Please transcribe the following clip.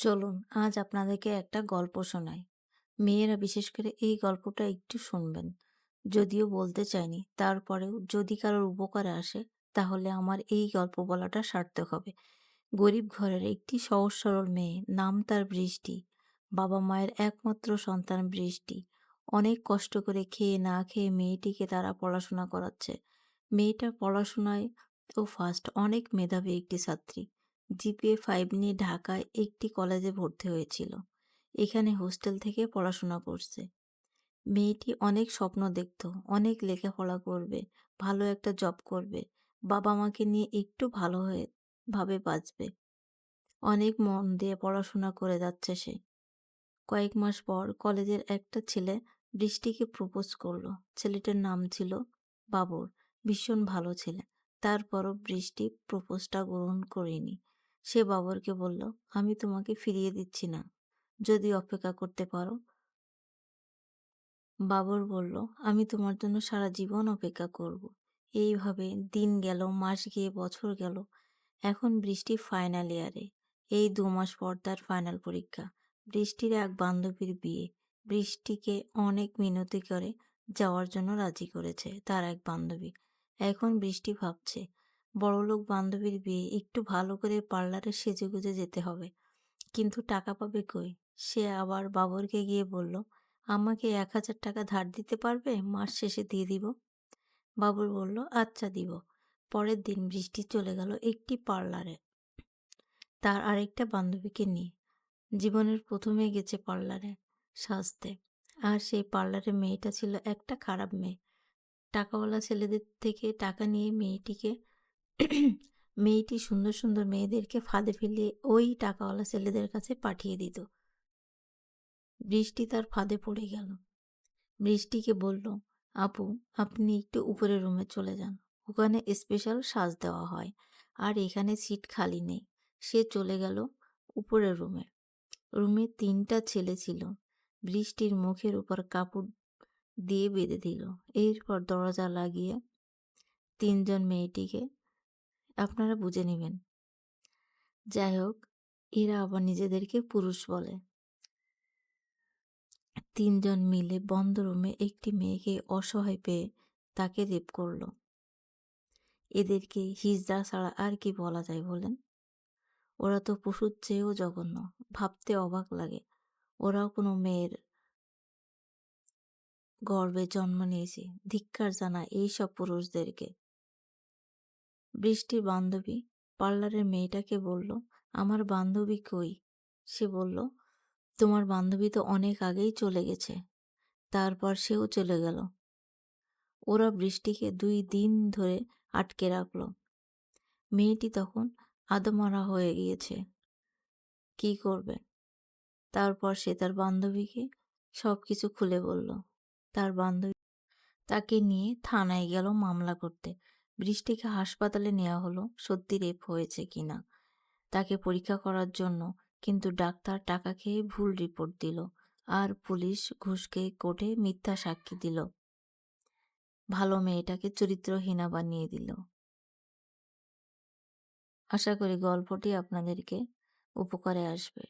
চলুন, আজ আপনাদেরকে একটা গল্প শোনাই। মেয়েরা বিশেষ করে এই গল্পটা একটু শুনবেন। যদিও বলতে চাইনি, তারপরেও যদি কারোর উপকারে আসে, তাহলে আমার এই গল্প বলাটা সার্থক হবে। গরিব ঘরের একটি সহজ সরল মেয়ে, নাম তার বৃষ্টি। বাবা মায়ের একমাত্র সন্তান বৃষ্টি। অনেক কষ্ট করে খেয়ে না খেয়ে মেয়েটিকে তারা পড়াশোনা করাচ্ছে। মেয়েটা পড়াশোনায় ও ফার্স্ট অনেক মেধাবী একটি ছাত্রী। জিপিএ ফাইভ নিয়ে ঢাকায় একটি কলেজে ভর্তি হয়েছিল। এখানে হোস্টেল থেকে পড়াশোনা করছে। মেয়েটি অনেক স্বপ্ন দেখত, অনেক লেখাপড়া করবে, ভালো একটা জব করবে বাবা মাকে নিয়ে একটু ভালো হয়ে ভাবে বাঁচবে। অনেক মন দিয়ে পড়াশোনা করে যাচ্ছে সে। কয়েক মাস পর কলেজের একটা ছেলে বৃষ্টিকে প্রপোজ করল। ছেলেটার নাম ছিল বাবর, ভীষণ ভালো ছেলে। তারপরও বৃষ্টি প্রপোজটা গ্রহণ করেনি। সে বাবরকে বলল, আমি তোমাকে ফিরিয়ে দিচ্ছি না। যদি অপেক্ষা করতে পারো। বাবর বলল, আমি তোমার জন্য সারা জীবন অপেক্ষা করব। এইভাবে দিন গেল, মাস গিয়ে, বছর গেল। এখন বৃষ্টি ফাইনাল ইয়ারে এই দু মাস পর তার ফাইনাল পরীক্ষা। বৃষ্টির এক বান্ধবীর বিয়ে। বৃষ্টিকে অনেক মিনতি করে যাওয়ার জন্য রাজি করেছে তার এক বান্ধবী। এখন বৃষ্টি ভাবছে। বড়লোক বান্ধবীর বিয়ে, একটু ভালো করে পার্লারে সেজে গুজে যেতে হবে। কিন্তু টাকা পাবে কই? সে আবার বাবরকে গিয়ে বলল, আমাকে এক হাজার টাকা ধার দিতে পারবে? মাস শেষে দিয়ে দিব। বাবুর বলল আচ্ছা দিব। পরের দিন বৃষ্টি চলে গেল একটি পার্লারে। তার আরেকটা বান্ধবীকে নিয়ে। জীবনের প্রথমে গেছে পার্লারে সাজতে। আর সেই পার্লারে মেয়েটা ছিল একটা খারাপ মেয়ে। টাকাওয়ালা ছেলেদের থেকে টাকা নিয়ে মেয়েটিকে মেয়েটি সুন্দর সুন্দর মেয়েদেরকে ফাঁদে ফেলিয়ে ওই টাকাওয়ালা ছেলেদের কাছে পাঠিয়ে দিত। বৃষ্টি তার ফাঁদে পড়ে গেল। বৃষ্টিকে বলল, আপু, আপনি একটু উপরের রুমে চলে যান। ওখানে স্পেশাল সাজ দেওয়া হয় আর এখানে সিট খালি নেই। সে চলে গেল উপরের রুমে। রুমে তিনটা ছেলে ছিল। বৃষ্টির মুখের উপর কাপড় দিয়ে বেঁধে দিল। এরপর দরজা লাগিয়ে তিনজন মেয়েটিকে আপনারা বুঝে নেবেন। যাই হোক, এরা আবার নিজেদেরকে পুরুষ বলে। তিনজন মিলে বন্ধ রুমে একটি মেয়েকে অসহায় পেয়ে তাকে রেপ করল। এদেরকে হিজড়া ছাড়া আর কি বলা যায় বলেন? ওরা তো পশুর চেয়েও জঘন্য, ভাবতে অবাক লাগে। ওরাও কোনো মেয়ের গর্বে জন্ম নিয়েছে। ধিক্কার জানা এইসব পুরুষদেরকে। বৃষ্টির বান্ধবী। পার্লারের মেয়েটাকে বলল, আমার বান্ধবী কই? সে বলল, তোমার বান্ধবী তো অনেক আগেই চলে গেছে। তারপর সেও চলে গেল। ওরা বৃষ্টিকে দুই দিন ধরে আটকে রাখল। মেয়েটি তখন আদমারা হয়ে গিয়েছে। কি করবে? তারপর সে তার বান্ধবীকে সব কিছু খুলে বলল। তার বান্ধবী তাকে নিয়ে থানায় গেল মামলা করতে। বৃষ্টিকে হাসপাতালে নেওয়া হলো, সত্যি রেপ হয়েছে কিনা তাকে পরীক্ষা করার জন্য কিন্তু ডাক্তার টাকা খেয়ে ভুল রিপোর্ট দিল আর পুলিশ ঘুষকে কোর্টে মিথ্যা সাক্ষী দিল। ভালো মেয়েটাকে চরিত্রহীনা বানিয়ে দিল। আশা করি গল্পটি আপনাদেরকে উপকারে আসবে।